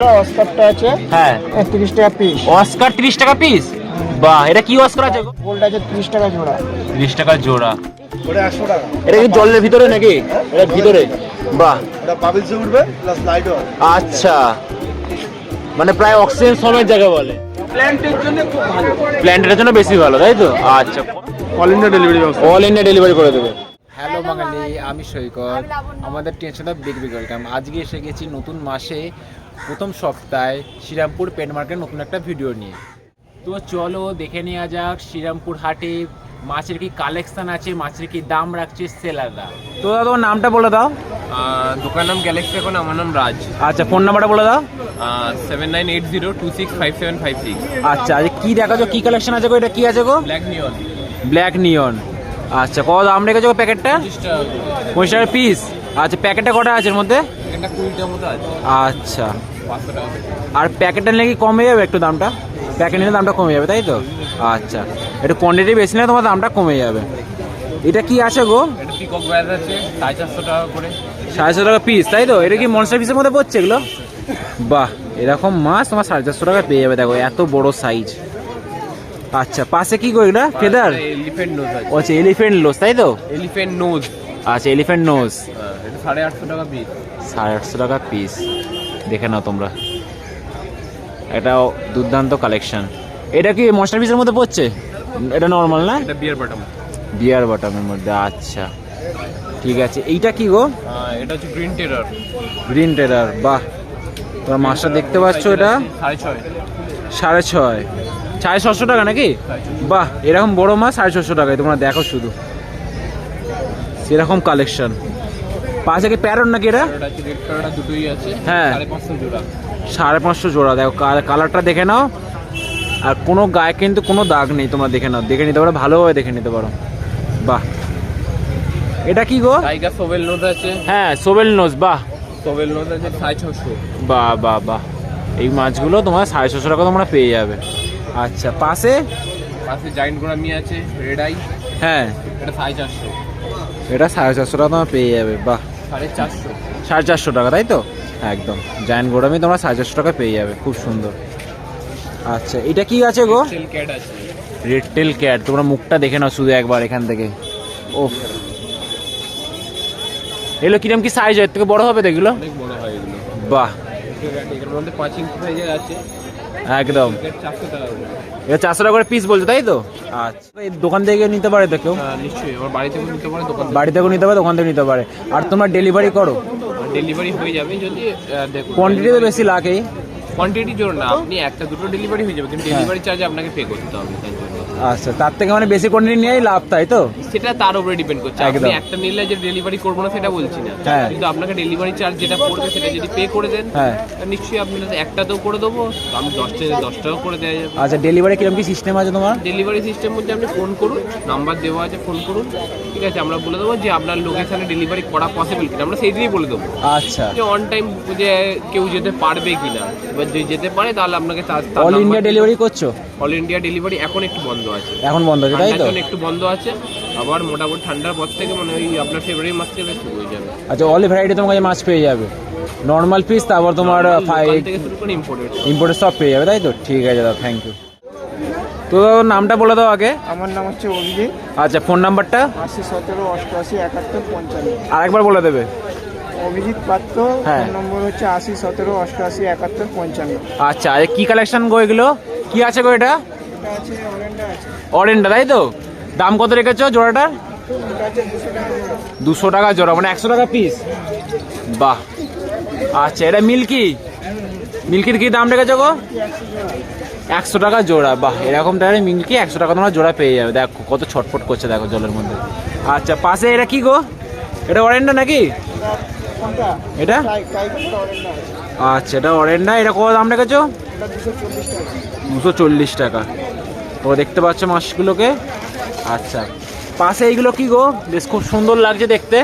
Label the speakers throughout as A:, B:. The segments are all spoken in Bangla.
A: অস্কারটা আছে
B: হ্যাঁ
A: তিরিশ টাকা পিস
B: অস্কার তিরিশ টাকা পিস বাহ এটা কি অস্কার আছে
A: গোল্ড আছে তিরিশ টাকা জোড়া
B: তিরিশ টাকা জোড়া
A: ওটা একশো টাকা
B: এটা কি জলের ভিতরে নাকি এটা ভিতরে বাহ
A: ওটা বাবিলসে উঠবে প্লাস লাইটও
B: আচ্ছা মানে প্রায় অক্সিজেন সময়ের জায়গা বলে
A: প্ল্যান্টের জন্য খুব ভালো
B: প্ল্যান্টের জন্য বেশি ভালো তাই তো আচ্ছা
A: all India delivery
B: all India delivery করে দেবে
C: হ্যালো বাঙালি আমি সৈকত আমাদের tension off big big welcome আজকে এসে গেছি নতুন মাসে প্রথম সপ্তাহে শ্রীরামপুর পেন মার্কেট নতুন একটা ভিডিও নিয়ে। তো চলো দেখে নেওয়া যাক শ্রীরামপুর হাটে মাছের কি কালেকশন আছে মাছের কি দাম রাখছে সেলাররা
B: তো দাদা তোমার নামটা বলে দাও।
D: দোকান নাম গ্যালাক্সি এখন আমার নাম রাজ।
B: আচ্ছা ফোন নাম্বারটা বলে দাও।
D: Seven nine eight zero two six five seven five six
B: আচ্ছা কি দেখাছো কি কালেকশন আছে গো এটা কি আছে গো?
D: ব্ল্যাক নিয়ন
B: ব্ল্যাক নিয়ন আচ্ছা কত দাম রেখেছো গো প্যাকেটটা? পঁচিশ টাকা পিস আচ্ছা প্যাকেটটা কটা আছে এর মধ্যে?
D: টাকা
B: আর প্যাকেটটা নিলে কি কমে যাবে একটু দামটা? প্যাকেট নিলে দামটা কমে যাবে তাই তো? আচ্ছা। একটু কোয়ান্টিটি বেশি নিলে তোমার দামটা কমে যাবে। এটা কি আছে গো?
D: এটা পিকক ব্যাজ আছে সাড়ে চারশো টাকা
B: পিস তাই তো? এটা কি মনস্টার পিসের মধ্যে পড়ছে এগুলো? বাহ এরকম মাছ তোমার সাড়ে চারশো টাকা পেয়ে যাবে দেখো এত বড় সাইজ আচ্ছা পাশে কি গো এটা ফেদার
D: এলিফেন্ট নোজ আছে।
B: ও আচ্ছা এলিফেন্ট লোস তাই তো?
D: এলিফেন্ট নোজ
B: আচ্ছা এলিফ্যান্ট নোজ
D: এটা সাড়ে আটশো টাকা পিস
B: সাড়ে আটশো টাকা পিস দেখে নাও তোমরা। এটা দুর্দান্ত কালেকশন এটা কি মশলা পিসের মধ্যে পড়ছে? এটা নর্মাল না?
D: এটা বিয়ার বাটাম
B: বিয়ার বটমের মধ্যে আচ্ছা। ঠিক আছে এইটা কি গো?
D: এটা হচ্ছে গ্রিন টেরার
B: গ্রিন টেরার বাহ। তোমরা মাছটা দেখতে পাচ্ছ এটা?
D: সাড়ে ছয়।
B: সাড়ে ছয়। সাড়ে ছশো টাকা নাকি? বাহ এরকম বড় মাছ সাড়ে ছশো টাকায়। তোমরা দেখো শুধু। সেরকম কালেকশন পাশে কি প্যারন নাকি এটা?
D: দুটোই আছে
B: হ্যাঁ।
D: সাড়ে পাঁচশো জোড়া।
B: সাড়ে পাঁচশো জোড়া দেখো কালারটা দেখে নাও। আর কোনো গায়ে কিন্তু কোনো দাগ নেই তোমরা দেখে নাও। দেখে নিতে পারো ভালোভাবে দেখে নিতে পারো। বাহ। এটা কি গো?
D: টাইগার সোবেল নোজ আছে।
B: হ্যাঁ সোবেল নোজ বাহ।
D: সোবেল নোজ আছে সাড়ে ছশো।
B: বাহ বাহ বাহ। এই মাছগুলো তোমার সাড়ে ছশো টাকা তোমরা পেয়ে যাবে। আচ্ছা পাশে?
D: পাশে জাইন্ট গোড়ামি আছে রেড আই
B: হ্যাঁ।
D: এটা সাড়ে চারশো।
B: এটা সাড়ে চারশো টাকা তোমার পেয়ে যাবে বাহ।
D: সাড়ে চারশো।
B: সাড়ে চারশো টাকা তাই তো? একদম। জায়ান্ট গোড়ামি তোমরা সাড়ে চারশো টাকা পেয়ে যাবে খুব সুন্দর। আচ্ছা এটা কি আছে গো?
D: Sail cat
B: red tail cat তোমরা মুখটা দেখে নাও শুধু একবার এখান থেকে। ওফ। এগুলো কিরম কি সাইজ এর থেকে বড় হবে তো এগুলো?
D: হয়
B: বাহ। একদম।
D: এটা চারশো টাকা করে
B: পিস বলছো তাই তো? আচ্ছা। এই দোকান থেকে নিতে পারে তো কেউ?
D: হ্যাঁ, নিশ্চয়ই আমার বাড়ি থেকে নিতে পারে দোকান
B: বাড়ি থেকেও নিতে পারে দোকান থেকে নিতে পারে। আর তোমরা ডেলিভারি করো।
D: ডেলিভারি হয়ে যাবে যদি
B: কোয়ান্টিটি তো বেশি লাগেই।
D: কোয়ান্টিটি জোর না আপনি একটা দুটো ডেলিভারি হয়ে যাবে কিন্তু ডেলিভারি চার্জ আপনাকে পে করতে হবে তাই জন্য
B: আচ্ছা তার থেকে মানে বেশি কোয়ান্টিটি নিয়েই লাভ তাই তো?
D: সেটা তার উপরে ডিপেন্ড করছে। আপনি। একটা নিলে যে ডেলিভারি করব না সেটা বলছি না।
B: হ্যাঁ।
D: কিন্তু আপনাকে ডেলিভারি চার্জ যেটা পড়বে সেটা যদি পে করে দেন
B: হ্যাঁ।
D: তা নিশ্চয়ই আপনি একটাতেও করে দেবো আমি দশটা দশটাও করে দেওয়া যাবে।
B: আচ্ছা ডেলিভারি কিরম কি সিস্টেম আছে তোমার?
D: ডেলিভারি সিস্টেম মধ্যে আপনি ফোন করুন নাম্বার দেওয়া আছে ফোন করুন। ঠিক আছে আমরা বলে দেবো যে আপনার লোকেশনে ডেলিভারি করা পসিবল কিনা। আমরা সেই দিনই বলে দেবো।
B: আচ্ছা।
D: যে অন টাইম যে কেউ যেতে পারবে কিনা। এবার যদি যেতে পারে তাহলে আপনাকে
B: অল ইন্ডিয়া ডেলিভারি করছ?
D: অল ইন্ডিয়া ডেলিভারি এখন একটু বন্ধ। আছে।
B: এখন বন্ধ আছে তাই তো?
D: একটু বন্ধ আছে। আবার মোটামুটি ঠান্ডার পর থেকে মানে ওই আপনার ফেব্রুয়ারি মাস থেকে শুরু হয়ে যাবে।
B: আচ্ছা অল ভ্যারাইটি তোমার কাছে মাছ পেয়ে যাবে। নর্মাল পিস তারপর তোমার
D: ইম্পোর্টেড
B: সব। পেয়ে যাবে তাই তো? ঠিক আছে দাদা থ্যাংক ইউ তো নামটা বলে দাও আগে।
A: আমার নাম হচ্ছে অভিজিৎ।
B: আচ্ছা ফোন নাম্বারটা
A: আশি সতেরো অষ্টআশি একাত্তর পঞ্চান্ন।
B: আরেকবার বলে দেবে।
A: অভিজিৎ পাত্র
B: হ্যাঁ।
A: ফোন নম্বর হচ্ছে আশি সতেরো অষ্টআশি একাত্তর পঞ্চান্ন।
B: আচ্ছা আর কি কালেকশন গো এগুলো? কি আছে গো এটা?
A: এটা আছে অরেঞ্জটা
B: তাই তো? দাম কত রেখেছ
A: জোড়াটা? দুশো টাকা জোড়া।
B: মানে একশো টাকা পিস বাহ। আচ্ছা এটা মিল্কি? মিল্কির কি দাম রেখেছ গো? একশো টাকা জোড়া, বাহ। এরকম টাকায় মিল্কি একশো টাকা তোমরা জোড়া পেয়ে যাবে। দেখো, কত ছটফট করছে, দেখো জলের মধ্যে। আচ্ছা পাশে এটা কি গো? এটা অরেন্ডা নাকি?
A: এটা?
B: আচ্ছা এটা অরেন্ডা এটা কত দাম রেখেছো?
A: দুশো চল্লিশ টাকা।
B: তো দেখতে পাচ্ছ মাছগুলোকে? আচ্ছা। পাশে এইগুলো কি গো? বেশ খুব সুন্দর লাগছে দেখতে।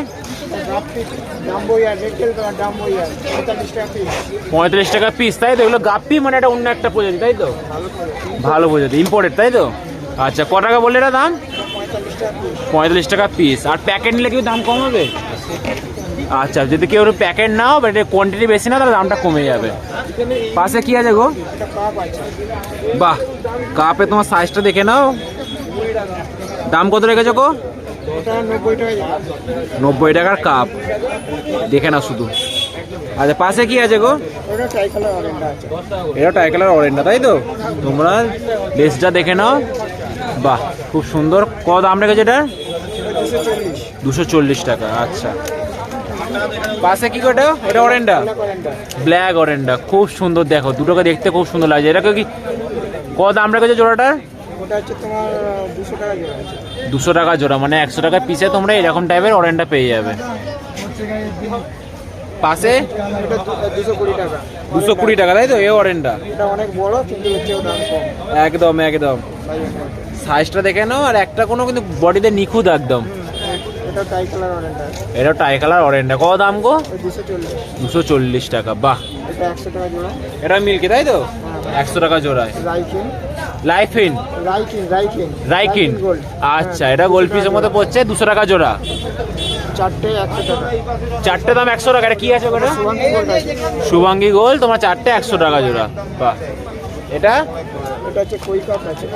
A: পঁয়তাল্লিশ টাকা পিস
B: তাই তো? এগুলো গাপ্পি মানে এটা অন্য একটা প্রজাতি, তাই তো?
A: ভালো
B: প্রজাতি ইম্পোর্টেড তাই তো? আচ্ছা ক টাকা বললে এটা দাম?
A: পঁয়তাল্লিশ টাকা পিস
B: আর প্যাকেট নিলে কি দাম কম হবে? আচ্ছা যদি কেউ প্যাকেট নাও বাট কোয়ান্টিটি বেশি না তাহলে দামটা কমে যাবে। পাশে কি আছে গো? বাহ কাপে তোমার সাইজটা দেখে নাও। দাম কত রেখেছো গো?
A: নব্বই
B: টাকার কাপ দেখে নাও শুধু। আচ্ছা পাশে কি আছে গো?
A: ওটা ট্রাই কালার
B: এটা অরেঞ্জটা তাই তো? তোমরা লেসটা দেখে নাও। বাহ, খুব সুন্দর। কত দাম রেখেছে এটা?
A: দুশো চল্লিশ
B: টাকা আচ্ছা। পাশে কি গোটা এটা অরেঞ্জটা ব্ল্যাক অরেঞ্জটা খুব সুন্দর দেখো দুটোকে দেখতে খুব সুন্দর লাগছে। এটাকে কি কত দাম রেখেছে জোড়াটার?
A: ওটা হচ্ছে তোমার দুশো টাকা জোড়া
B: মানে একশো টাকা পিসে তোমরা এরকম টাইপের অরেঞ্জটা পেয়ে যাবে। পাশে?
A: দুশো কুড়ি টাকা।
B: তাই তো? এ
A: কম।
B: একদম একদম। সাইজটা দেখে নাও আর একটা কোনো কিন্তু বডিতে নিখুঁত একদম।
A: এটা
B: টাই কালার অরেঞ্জটা কত দাম গো?
A: দুশো চল্লিশ।
B: টাকা বাহ।
A: এটা
B: মিল্কি তাই তো? একশো টাকা জোড়ায়। লাইফিন
A: রাইকিন
B: আচ্ছা এটা গোল্ড পিসের মধ্যে পড়ছে দুশো টাকা জোড়া?
A: চারটে
B: দাম একশো টাকা এটা কি আছে ওটা শুভাঙ্গি গোল তোমার চারটে একশো টাকা জোড়া। বাহ। এটা?
A: এটা হচ্ছে কই কাপ আছে।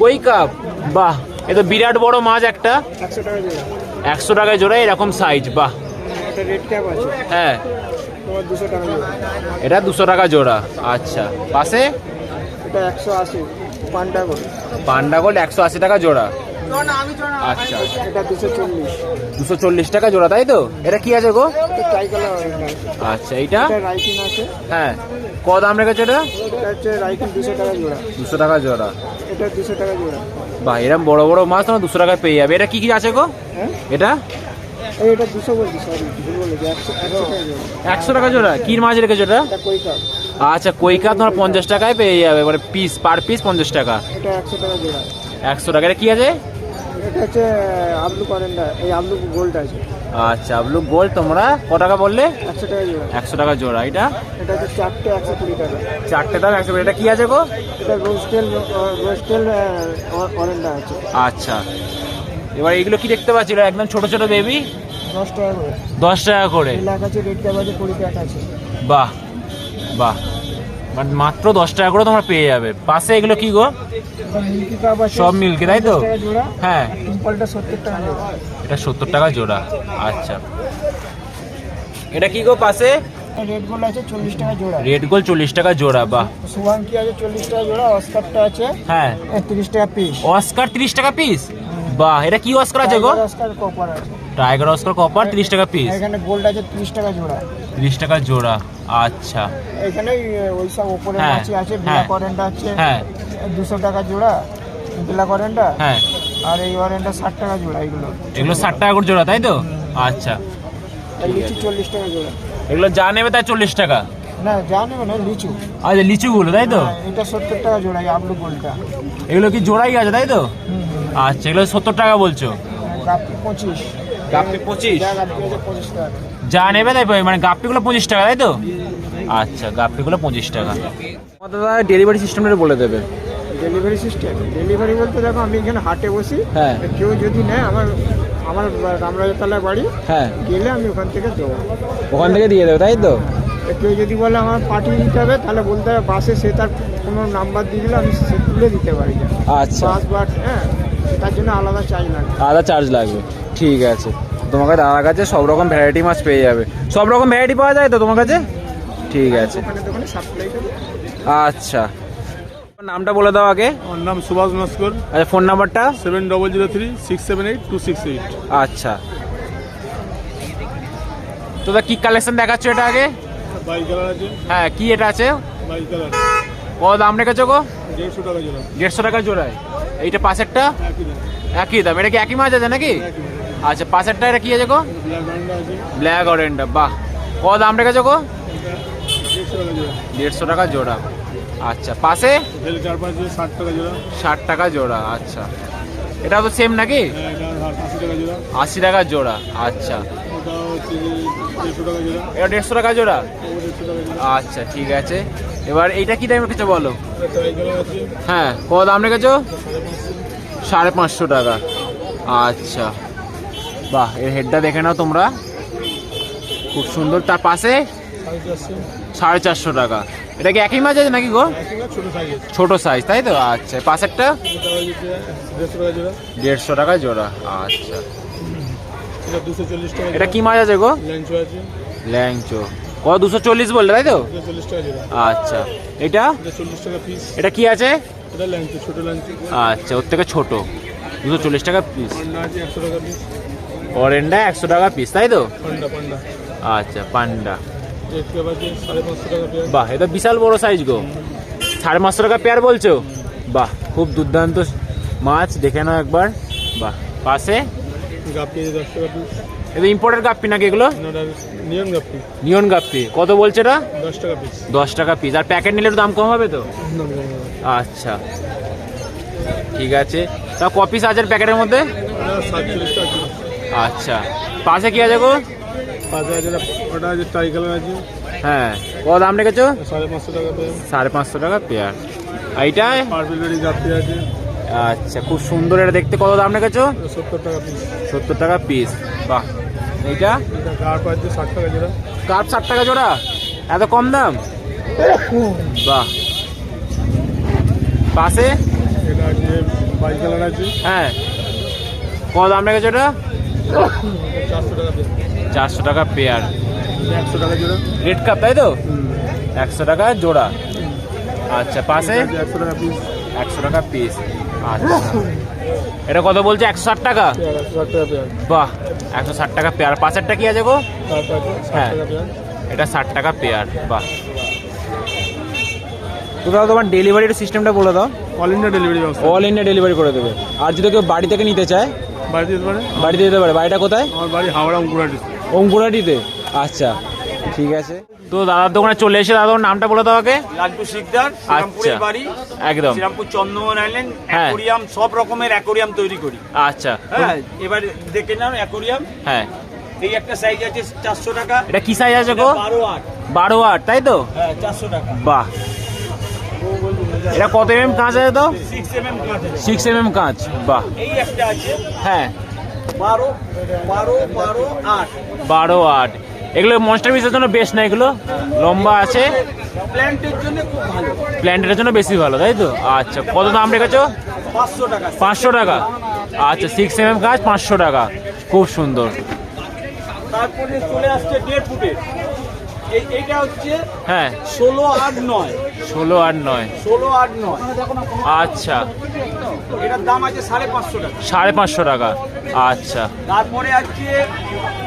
B: কই কাপ বাহ। এ তো বিরাট বড় মাছ একটা।
A: একশো টাকা জোড়া।
B: একশো টাকায় জোড়া এরকম সাইজ
A: বা
B: হ্যাঁ। এটা দুশো টাকা জোড়া আচ্ছা। পাশে?
A: এটা একশো আশি পান্ডা গোল্ড
B: পান্ডা গোল্ড একশো আশি টাকা জোড়া। আচ্ছা
A: এটা দুশো চল্লিশ।
B: দুশো চল্লিশ টাকা জোড়া তাই তো? এটা কি আছে গো? আচ্ছা এইটা?
A: এটা রাইকিন আছে।
B: হ্যাঁ। ক দাম রেখেছো এটা?
A: এটা হচ্ছে রাইকিন দুশো টাকা জোড়া।
B: দুশো টাকা জোড়া।
A: দুশো টাকা
B: বাহ এরকম বড় বড় মাছ তোমার দুশো টাকায় পেয়ে যাবে। এটা কি কি আছে গো?
A: হ্যাঁ?
B: এটা?
A: একশো টাকা জোড়া।
B: কি মাছ রেখেছো এটা? আচ্ছা কই কাপ তোমার পঞ্চাশ টাকায় পেয়ে যাবে। মানে পিস পার পিস পঞ্চাশ টাকা।
A: একশো টাকা
B: একশো টাকা। এটা কি আছে?
A: এটা হচ্ছে আবলু করেন্ডা এই আবলু গোল্ড আছে।
B: আচ্ছা গোল্ড তোমরা ক টাকা বললে?
A: একশো টাকা জোড়া।
B: একশো টাকা জোড়া এটা
A: এটা হচ্ছে চারটে একশো কুড়ি টাকা।
B: চারটে দাম একশো এটা কি আছে গো?
A: এটা রোস্টেল রোস্টেল অরেন্ডা আছে।
B: আচ্ছা। এবার এগুলো কি দেখতে পাচ্ছি? একদম ছোট ছোট বেবি
A: দশ টাকা করে।
B: দশ টাকা করে।
A: ব্ল্যাক আছে রেড ক্যাপ আছে কুড়ি টাকা আছে।
B: বাহ বাহ। মানে মাত্র দশ টাকা করে তোমরা পেয়ে যাবে। পাশে এগুলো কি গো? সব মিল্কি তাই তো?
A: 50 টাকা জোড়া
B: হ্যাঁ। এটা সত্তর টাকা জোড়া। আচ্ছা। এটা কি গো পাশে?
A: রেড আছে চল্লিশ টাকা জোড়া
B: রেড গোল চল্লিশ টাকা জোড়া বাহ।
A: সুবাঙ্কি আছে চল্লিশ টাকা জোড়া অস্কারটা আছে
B: হ্যাঁ।
A: তিরিশ টাকা পিস
B: অস্কার তিরিশ টাকা পিস বাহ এটা কি অস্কার আছে গো?
A: অস্কার কপার আছে।
B: টাইগার অস্কার কপার তিরিশ টাকা পিস
A: এখানে গোল্ড আছে তিরিশ টাকা জোড়া।
B: তিরিশ টাকা জোড়া আচ্ছা।
A: এখানে ওই সব ওপরে মাছি আছে
B: হ্যাঁ।
A: ব্ল্যাক অরেন্ডা আছে।
B: হ্যাঁ।
A: দুশো টাকা জোড়া ব্ল্যাক অরেন্ডা
B: হ্যাঁ।
A: আর এই অরেন্ডা ষাট টাকা জোড়া এগুলো।
B: এগুলো ষাট টাকা করে জোড়া তাই তো? আচ্ছা।
A: লিচু চল্লিশ টাকা জোড়া।
B: এগুলো যা নেবে তাই চল্লিশ টাকা।
A: না জানে মানে লিচু।
B: আচ্ছা লিচুগুলো তাই তো?
A: হ্যাঁ, এটা সত্তর টাকা জোড়া এই আবলু গোল্ডটা
B: এগুলো কি জোড়াই আছে তাই তো? আচ্ছা এগুলো সত্তর টাকা বলছো?
A: পঁচিশ।
B: গাপ্পি পঁচিশ?
A: যা পঁচিশ টাকা।
B: যা নেবে তাই মানে গাপ্পিগুলো পঁচিশ টাকা তাই তো? আচ্ছা গাপ্পিগুলো পঁচিশ টাকা। আমাদের দাদা ডেলিভারি সিস্টেমটা বলে দেবে।
A: ডেলিভারি সিস্টেম ডেলিভারি বলতে দেখো আমি এখানে হাটে বসি।
B: হ্যাঁ।
A: কেউ যদি নেয় আমার আমার রামরাজতলা বাড়ি
B: হ্যাঁ।
A: গেলে আমি ওখান থেকে দেবো।
B: ওখান থেকে দিয়ে দেবে তাই তো?
A: কেউ যদি বলে আমার পাঠিয়ে দিতে হবে তাহলে বলতে হবে বাসে সে তার কোনো নাম্বার দিয়ে দিলে আমি সে তুলে দিতে পারি।
B: আচ্ছা।
A: বাস বা হ্যাঁ। তার জন্য আলাদা চাই লাগে
B: আলাদা চার্জ লাগবে। ঠিক আছে। তোমার কাছে দাদার কাছে সব রকম ভ্যারাইটি মাছ পেয়ে যাবে। সব রকম ভ্যারাইটি পাওয়া যায় তো তোমার কাছে? ঠিক আছে।
A: ওখানে দোকানে
B: আচ্ছা। নামটা বলে দাও আগে।
E: আমার নাম সুভাষ নস্কর।
B: আচ্ছা ফোন নাম্বারটা
E: seven double zero three six seven eight two six eight
B: আচ্ছা। তোদের কি কালেকশন দেখাচ্ছ এটা আগে?
E: বাইক কালার আছে।
B: হ্যাঁ কি এটা আছে? কত দাম রেখেছো গো?
E: দেড়শো টাকা জোড়া।
B: দেড়শো টাকা জোড়ায়। এইটা পাশেরটা?
E: একই দাম।
B: এটা কি একই মাছ আছে নাকি? আচ্ছা পাশেরটা এটা কি আছে গো?
E: ব্ল্যাক
B: অরেন্ডা বাহ। কত দাম রেখেছো গো?
E: দেড়শো টাকা জোড়া।
B: আচ্ছা পাশে?
E: ষাট টাকা জোড়া
B: আচ্ছা। এটা তো সেম নাকি?
E: আশি টাকা জোড়া
B: আচ্ছা। এটা দেড়শো টাকা জোড়া? আচ্ছা ঠিক আছে। এবার এইটা কি দাম রেখেছো বলো? হ্যাঁ কত দাম রেখেছো? সাড়ে পাঁচশো টাকা। আচ্ছা। বাহ এর হেডটা দেখে নাও তোমরা। খুব সুন্দর। তার পাশে
E: সাড়ে চারশো
B: টাকা। এটা কি একই মাছ আছে নাকি গো?
E: ছোটো সাইজ
B: তাই তো? আচ্ছা পাশেরটা?
E: দেড়শো টাকা জোড়া।
B: আচ্ছা।
E: এটা
B: কি মাছ আছে। গো ল্যাংচো। কত? দুশো চল্লিশ বললে তাই তো? আচ্ছা। এটা?
E: এটা
B: কি আছে? আচ্ছা ওর থেকে ছোট। দুশো চল্লিশ টাকা পিস
E: পান্ডা একশো টাকা পিস
B: অরেন্ডা একশো টাকা পিস তাই তো? আচ্ছা পান্ডা। বাহ এটা বিশাল বড় সাইজ গো। সাড়ে পাঁচশো টাকা পেয়ার বলছো? বাহ খুব দুর্দান্ত মাছ দেখে নাও একবার। বাহ পাশে? এটা ইম্পোর্টেড গাপ্পি নাকি এগুলো?
E: নিয়ন গাপ্পি।
B: নিয়ন গাপ্পি। কত বলছে এটা?
E: দশ টাকা পিস
B: দশ টাকা পিস আর প্যাকেট নিলে দাম কম হবে তো। আচ্ছা। ঠিক আছে। তা ক পিস আছে প্যাকেটের মধ্যে? আচ্ছা। পাশে কি আছে গো? হ্যাঁ। কত দাম রেখেছো?
E: সাড়ে পাঁচশো টাকা
B: সাড়ে পাঁচশো টাকা পেয়ার
E: আছে।
B: আচ্ছা। খুব সুন্দর এটা দেখতে। কত দাম রেখেছো?
E: সত্তর টাকা পিস
B: সত্তর টাকা পিস বাহ। এইটা?
E: কার্প ষাট টাকা জোড়া।
B: কাপ ষাট টাকা জোড়া? এত কম দাম? বাহ। পাশে? হ্যাঁ। কত দাম রেখেছো এটা?
E: চারশো টাকা
B: পেয়ার।
E: একশো টাকা জোড়া।
B: রেড কাপ তাই তো? একশো টাকা জোড়া। আচ্ছা পাশে?
E: একশো টাকা পিস
B: একশো টাকা পিস আচ্ছা। এটা কত বলছে? একশো ষাট টাকা? বাহ। একশো ষাট টাকা পেয়ার। পাশেরটা কি আছে গো? হ্যাঁ। এটা ষাট টাকা পেয়ার বাহ। তো দাদা তোমার ডেলিভারির সিস্টেমটা বলে দাও।
E: All India delivery
B: all India delivery করে দেবে। আর যদি কেউ বাড়ি থেকে নিতে চায়?
E: বাড়িতে যেতে পারে।
B: বাড়িতে দিতে পারে। বাড়িটা কোথায়?
E: আমার বাড়ি হাওড়া অঙ্কুরাটি
B: অঙ্কুরাটিতে আচ্ছা। ঠিক আছে। তো দাদার দোকানে চলে এসে দাদা ওর নামটা বলে দাও আগে।
F: লাড্ডু শিকদার শ্রীরামপুরের
B: আচ্ছা
F: বাড়ি
B: একদম।
F: শ্রীরামপুর চন্দ্রমোহন আইল্যান্ড
B: হ্যাঁ।
F: অ্যাকোরিয়াম সব রকমের অ্যাকোরিয়াম তৈরি করি।
B: আচ্ছা।
F: হ্যাঁ এবার দেখে নাও অ্যাকোরিয়াম
B: হ্যাঁ।
F: এই একটা সাইজ আছে চারশো টাকা।
B: এটা কি সাইজ আছে গো?
F: বারো আট।
B: বারো আট তাই তো?
F: হ্যাঁ চারশো টাকা।
B: বাহ। এটা কত এম কাঁচ আছে তো?
F: Six M M
B: six M M কাঁচ বাহ।
F: এই একটা আছে।
B: হ্যাঁ।
F: বারো বারো বারো আট।
B: বারো আট। এগুলো মনস্টার পিসের জন্য বেস্ট না এগুলো লম্বা আছে।
F: প্ল্যান্টের জন্য
B: বেশি ভালো তাই তো? আচ্ছা কত দাম রেখেছো?
F: পাঁচশো টাকা।
B: আচ্ছা সিক্স এম এম কাজ পাঁচশো টাকা। খুব সুন্দর।
F: তারপরে চলে আসছে দেড় ফুটের এইটা হচ্ছে
B: হ্যাঁ।
F: ষোলো আট নয়।
B: ষোলো নয়।
F: ষোলো আট নয়।
B: আচ্ছা।
F: এটার দাম আছে সাড়ে পাঁচশো টাকা।
B: সাড়ে পাঁচশো টাকা। আচ্ছা।
F: তারপরে আছে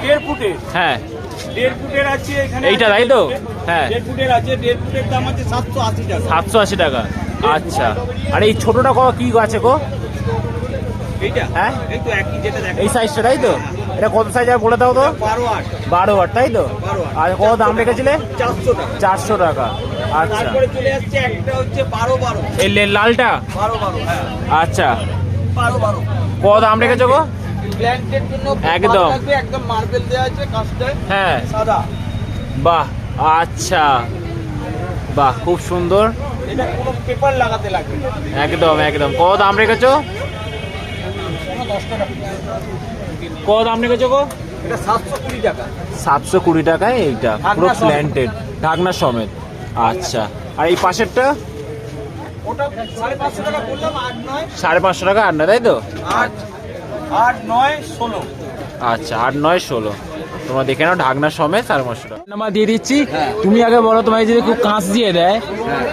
F: দেড় ফুটের
B: হ্যাঁ।
F: দেড় ফুটের আছে এখানে
B: এইটা তাই তো? হ্যাঁ।
F: দেড় ফুটের আছে দেড় ফুটের দাম আছে সাতশো আশি টাকা।
B: সাতশো আশি টাকা। আচ্ছা। আর এই ছোটোটা কত কি আছে গো হ্যাঁ?
F: এই
B: সাইজটা তাই তো? এটা কত সাইজ আর বলে দাও তো?
F: বারো আট।
B: তাই তো? আর কত দাম রেখেছিলে?
F: চারশো টাকা।
B: আচ্ছা। এই লালটা?
F: হ্যাঁ।
B: আচ্ছা। কত দাম রেখেছো গো?
F: প্ল্যান্টের জন্য
B: একদম।
F: একদম মার্বেল দেওয়া আছে কাজটা
B: হ্যাঁ।
F: সাদা।
B: বাহ আচ্ছা। বাহ খুব সুন্দর।
F: এটা কোনো পেপার লাগাতে লাগবে
B: একদম একদম। কত দাম রেখেছো? কত দাম রেখেছো গো?
F: এটা সাতশো কুড়ি টাকা।
B: সাতশো কুড়ি টাকায় এইটা পুরো
F: ঢাকনা সমেত।
B: প্ল্যান্টেড ঢাকনা সমেত। আচ্ছা। আর এই পাশেরটা?
F: সাড়ে পাঁচশো টাকা নয়।
B: আর না তাই তো?
F: আট। আট নয় ষোলো।
B: আচ্ছা আট নয় ষোলো। তোমরা দেখে নাও ঢাকনা সমেত পাঁচশো টাকা দিয়ে দিচ্ছি। তুমি আগে বলো তোমায় যদি খুব কাঁচ দিয়ে দেয়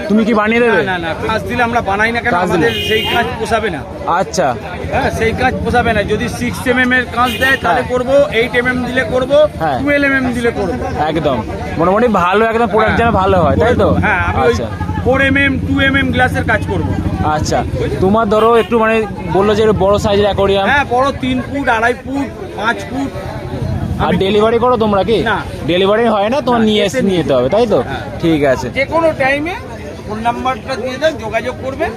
B: তুমি কি বানিয়ে দেবে?
F: না না কাজ দিলে আমরা বানাই না কেন?
B: দিলে?
F: আমাদের সেই কাজ পোষাবে না।
B: আচ্ছা।
F: হ্যাঁ সেই কাজ পোষাবে না। যদি সিক্স এম এম এর কাজ দেয় তাহলে
B: হ্যাঁ।
F: করব এইট এম এম দিলে করব
B: হ্যাঁ।
F: টুয়েলভ এম এম দিলে করব।
B: একদম। মোটামুটি ভালো একদম প্রোডাক্ট যেন ভালো হয় তাই তো?
F: হ্যাঁ আমি
B: আচ্ছা।
F: Four M M two M M গ্লাসের কাজ করব।
B: আচ্ছা তোমার ধরো একটু মানে বলল যে বড় সাইজের অ্যাকোরিয়াম
F: হ্যাঁ বড় তিন ফুট আড়াই ফুট পাঁচ ফুট।
B: আর ডেলিভারি করো তোমরা কি? ডেলিভারি হয় না তোমার নিয়ে
F: এসে
B: নিয়ে যেতে হবে তাই তো?
F: হ্যাঁ।
B: ঠিক আছে।
F: যে কোনো টাইমে ফোন নাম্বারটা দিয়ে দেন যোগাযোগ করবেন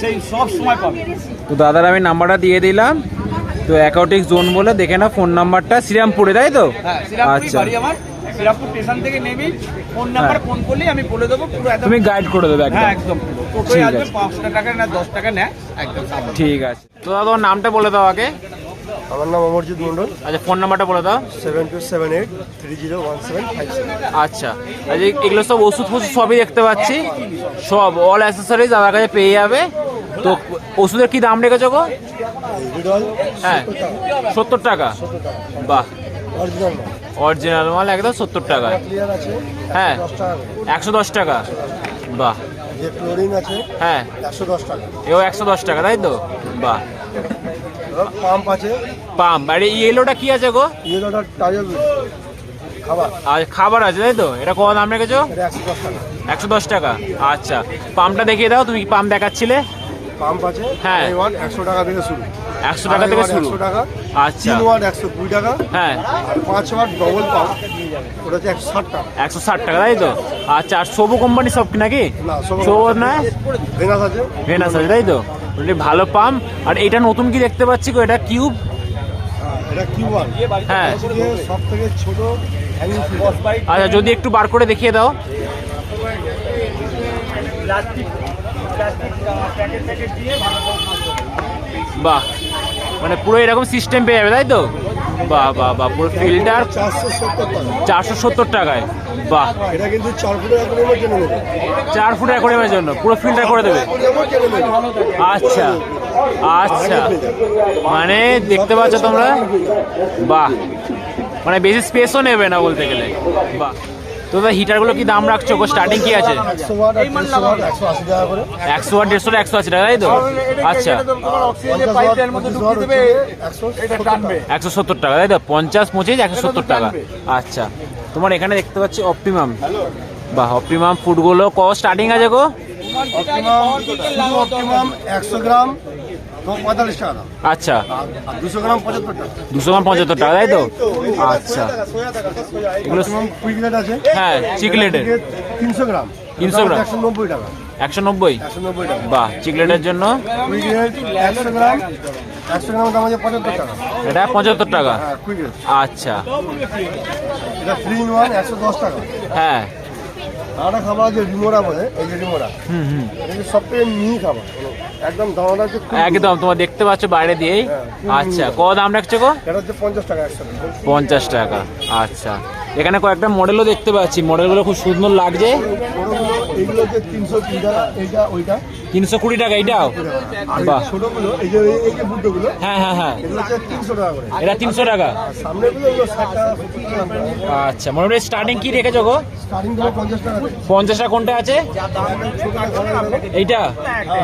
F: সেই সব সময় পাবেন
B: তো দাদার আমি নাম্বারটা দিয়ে দিলাম। তো অ্যাকাউন্টিক জোন বলে দেখে না ফোন নাম্বারটা শ্রীরামপুরে তাই তো?
F: হ্যাঁ
B: আচ্ছা।
F: আমার। শ্রীরামপুর স্টেশন থেকে ফোন নাম্বার ফোন করলেই আমি বলে দেবো পুরো একদম
B: তুমি গাইড করে দেবে
F: হ্যাঁ
B: একদম।
F: আসবে
B: আছে।
F: টাকা না দশ টাকা নেয় একদম
B: ঠিক আছে। তো দাদা ওর নামটা বলে দাও আগে।
G: আমার নাম অমরজিৎ মন্ডল
B: আচ্ছা ফোন নাম্বারটা বলে দাও।
G: Seven two seven eight three zero one seven five seven.
B: আচ্ছা। এই- এগুলো সব ওষুধ ফষুধ সবই দেখতে পাচ্ছি। সব অল অ্যাসেসরিজ আমার কাছে পেয়ে যাবে। তো ওষুধের কি দাম রেখেছো গো? হ্যাঁ। সত্তর টাকা। বাহ।
G: অরিজিনাল
B: মাল একদম সত্তর টাকা। হ্যাঁ
G: করে।
B: একশো দশ টাকা। বাহ। হ্যাঁ।
G: একশো দশ টাকা।
B: এও একশো দশ টাকা তাই তো? বাহ।
G: পাম্প আছে।
B: পাম আর ইয়েলোটা কি আছে গো?
G: ইয়েলোটা খাবার।
B: আর খাবার আছে তাই তো? এটা কত দাম রেখেছো?
G: একশো দশ টাকা।
B: একশো দশ টাকা। আচ্ছা পাম্পটা দেখিয়ে দাও তুমি পাম্প দেখাচ্ছিলে?
G: পাম্প আছে
B: হ্যাঁ।
G: ওয়াট একশো টাকা থেকে শুরু।
B: একশো টাকা থেকে শুরু?
G: টাকা
B: আচ্ছা।
G: তিন ওয়াট একশো কুড়ি টাকা
B: হ্যাঁ।
G: আর পাঁচ ওয়াট ডবল পাম্প ওটা হচ্ছে একশো ষাট টাকা।
B: একশো ষাট টাকা তাই তো? আচ্ছা আর সবু কোম্পানি সব নাকি?
G: না, সবু
B: সবু
G: ভেনাস আছে।
B: ভেনাস আছে। তাই তো? ওটা ভালো পাম্প আর এটা নতুন কি দেখতে পাচ্ছি গো? এটা কিউব
G: হ্যাঁ, এটা কিউ ওয়ান
B: হ্যাঁ।
G: সব থেকে ছোট
B: আচ্ছা যদি একটু বার করে দেখিয়ে দাও। বাহ মানে পুরো এরকম সিস্টেম পেয়ে যাবে তাই তো? বাহ বাহ বাহ পুরো ফিল্টার
G: চারশো সত্তর
B: টাকায়। বাহ।
G: এটা কিন্তু চার জন্য
B: চার ফুট অ্যাকোরিয়ামের জন্য পুরো ফিল্টার করে দেবে। আচ্ছা আচ্ছা। মানে দেখতে পাচ্ছ তোমরা? বাহ। মানে বেশি স্পেসও নেবে না বলতে গেলে। বাহ। তো হিটারগুলো কি দাম রাখছো? স্টার্টিং কি আছে?
G: একশো ওয়াট দেড়শো একশো আশি টাকা,
B: তাই তো? আচ্ছা।
G: একশো সত্তর টাকা।
B: তাই তো? পঞ্চাশ পঁচিশ, একশো সত্তর টাকা। আচ্ছা। তোমার এখানে দেখতে পাচ্ছি অপটিমাম বাহ অপটিমাম ফুডগুলো ক স্টার্টিং আছে গো?
G: অপটিমাম অপটিমাম একশো গ্রাম পঁয়তাল্লিশ টাকা
B: আচ্ছা।
G: দুশো গ্রাম পঁচাত্তর টাকা।
B: দুশো গ্রাম পঁচাত্তর টাকা তাই তো? আচ্ছা। এগুলো
G: কুইকলেট আছে।
B: হ্যাঁ চিকলেটের
G: তিনশো গ্রাম।
B: 300 গ্রাম।
G: একশো নব্বই টাকা।
B: একশো নব্বই? বাহ চিকলেটের জন্য?
G: একশো গ্রাম। একশো গ্রাম দাম আছে পঁচাত্তর টাকা।
B: এটা পঁচাত্তর টাকা?
G: হ্যাঁ
B: আচ্ছা।
G: এটা থ্রি ওয়ান একশো দশ টাকা।
B: হ্যাঁ।
G: খাবার আছে রিমোরা বলে এই যে রিমোরা এটা মিহি খাবার। একদম দামটা হচ্ছে
B: একদম তোমার দেখতে পাচ্ছ বাইরে দিয়েই। আচ্ছা ক দাম রাখছো গো?
G: এটা হচ্ছে পঞ্চাশ টাকা একশো
B: পঞ্চাশ টাকা আচ্ছা। এখানে কয়েকটা মডেলও দেখতে পাচ্ছি। মডেলগুলো খুব সুন্দর লাগছে।
G: এইগুলো তিনশো তিন টাকা এইটা ওইটা।
B: তিনশো কুড়ি টাকা এইটাও? বাহ।
G: ছোটগুলো এই যে এই যে বুদ্ধগুলো
B: হ্যাঁ হ্যাঁ হ্যাঁ।
G: এগুলো হচ্ছে তিনশো টাকা করে।
B: এটা তিনশো টাকা?
G: আর সামনেগুলো এগুলো ষাট টাকা
B: আচ্ছা মোটামুটি স্টার্টিং কি রেখেছো গো?
G: স্টার্টিং থেকে পঞ্চাশ টাকা
B: পঞ্চাশ টাকা কোনটা আছে? এইটা?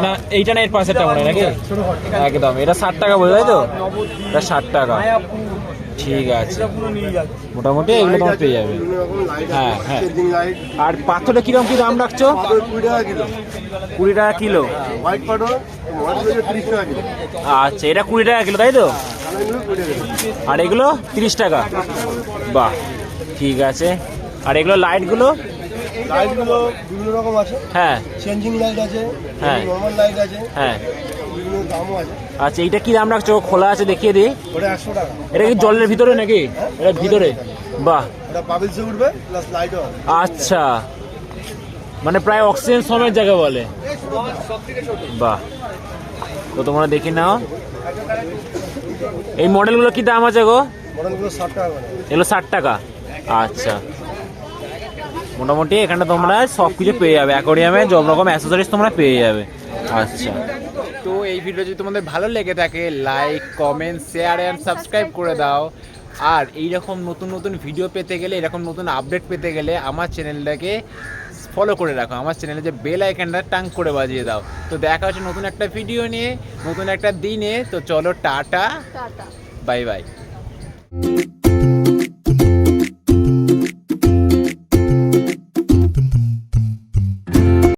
B: না এইটা না এর পাশেরটা মনে নাকি? একদম এটা ষাট টাকা বলে তাই তো? এটা ষাট টাকা। ঠিক আছে। মোটামুটি এগুলো তোমার পেয়ে যাবে। হ্যাঁ, হ্যাঁ। আর পাথরটা কীরকম কি দাম রাখছো?
G: কুড়ি টাকা কিলো।
B: আচ্ছা এটা কুড়ি টাকা কিলো তাই তো। আর এগুলো তিরিশ টাকা। বাহ ঠিক আছে। আর এগুলো লাইটগুলো?
G: লাইটগুলো বিভিন্ন রকম আছে।
B: হ্যাঁ।
G: চেঞ্জিং লাইট আছে
B: হ্যাঁ।
G: নর্মাল লাইট আছে
B: হ্যাঁ।
G: বিভিন্ন দামও আছে।
B: আচ্ছা এইটা কি দাম রাখছো খোলা আছে দেখিয়ে দিই? এটা কি জলের ভিতরে নাকি? এটা ভিতরে। বাহ। আচ্ছা। মানে প্রায় অক্সিজেন সমেত জায়গা বলে। বাহ। তো তোমরা দেখে নাও। এই মডেলগুলো কি দাম আছে গো? এগুলো ষাট টাকা। আচ্ছা। মোটামুটি এখানে তোমরা সব কিছু পেয়ে যাবে। অ্যাকোরিয়ামে সব রকম অ্যাসেসরিজ তোমরা পেয়ে যাবে। আচ্ছা।
C: ভিডিও যদি তোমাদের ভালো লেগে থাকে like comment share and subscribe করে দাও। আর এই রকম নতুন নতুন ভিডিও পেতে গেলে এরকম নতুন আপডেট পেতে গেলে আমার চ্যানেলটাকে ফলো করে রাখো। আমার চ্যানেলে যে বেল আইকনটা টাং করে বাজিয়ে দাও। তো দেখা হচ্ছে নতুন একটা ভিডিও নিয়ে নতুন একটা দিনে। তো চলো টাটা।
H: টাটা।
C: Bye bye